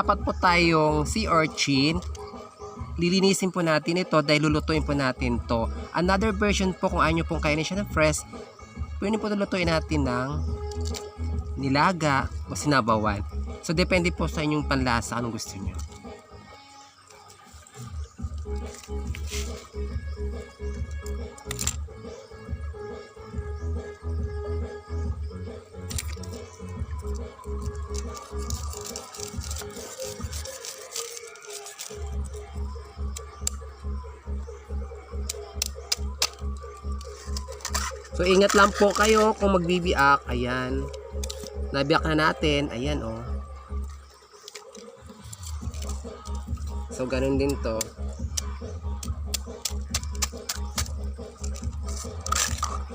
apat po tayong sea urchin. Lilinisin po natin ito dahil lulutuin po natin to. Another version po kung ayaw pong kainin siya ng fresh, pwede po lulutuin natin ng nilaga o sinabawan. So, depende po sa inyong panlasa anong gusto nyo. So, ingat lang po kayo kung magbibiak. Ayan. Nabiyak na natin. Ayan, oh. So, ganun din to.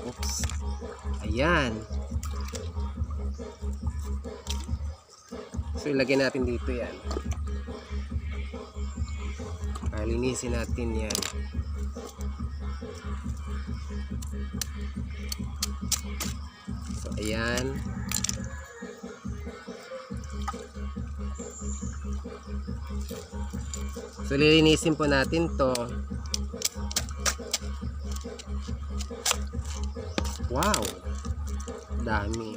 Oops. Ayan. So, ilagay natin dito yan. Linisin natin yan. So, ayan. So, lilinisin po natin to. Wow! Dami.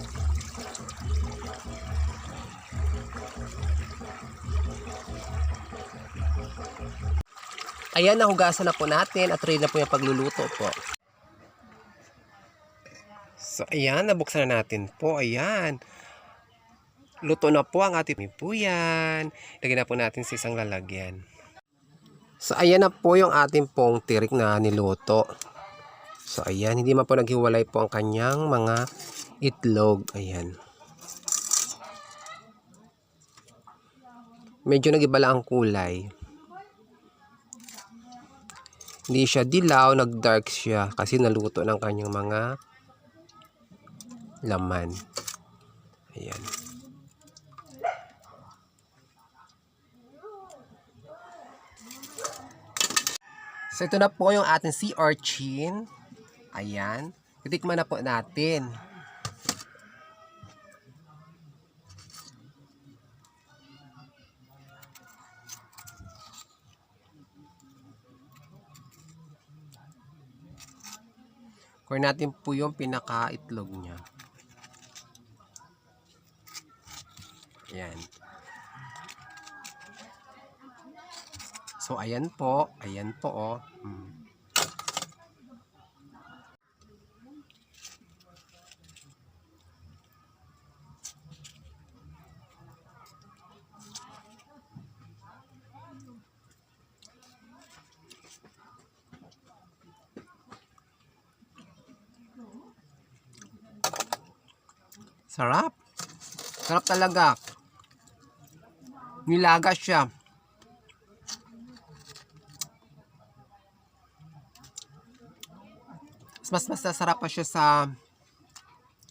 Ayan, nahugasan na po natin at ready na po yung pagluluto po. So, ayan, nabuksan na natin po. Ayan. Luto na po ang ating po yan. Lagyan na po natin sa isang lalagyan. So, ayan na po yung ating pong tirik na niluto. So, ayan, hindi man po naghiwalay po ang kanyang mga itlog. Ayan. Medyo nagibala ang kulay. Hindi siya dilaw, nag-dark siya kasi naluto ng kanyang mga laman. Ayan. So ito na po yung ating sea urchin. Ayan. Titikman na po natin. Kunin natin po yung pinaka-itlog niya. Ayan. So, ayan po. Ayan po, oh. Mm. Sarap. Sarap talaga. Nilaga siya. Mas mas masarap pa siya sa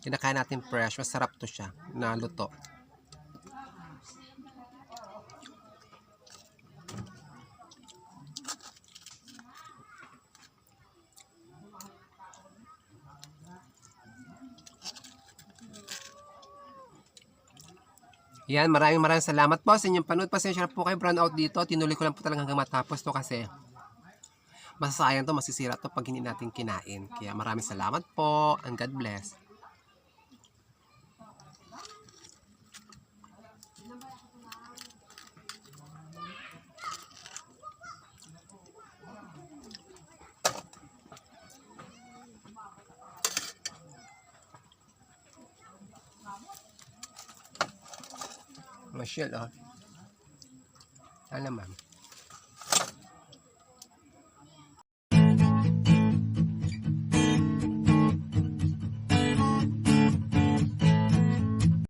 kinakain natin fresh. Masarap to siya na luto. Yan, maraming maraming salamat po sa inyong panood. Pasensya na po kayo brown out dito. Tinuloy ko lang po talaga hanggang matapos to kasi masasayang to, masisira to pag hindi natin kinain. Kaya maraming salamat po and God bless. Michelle, oh. Ano ma'am?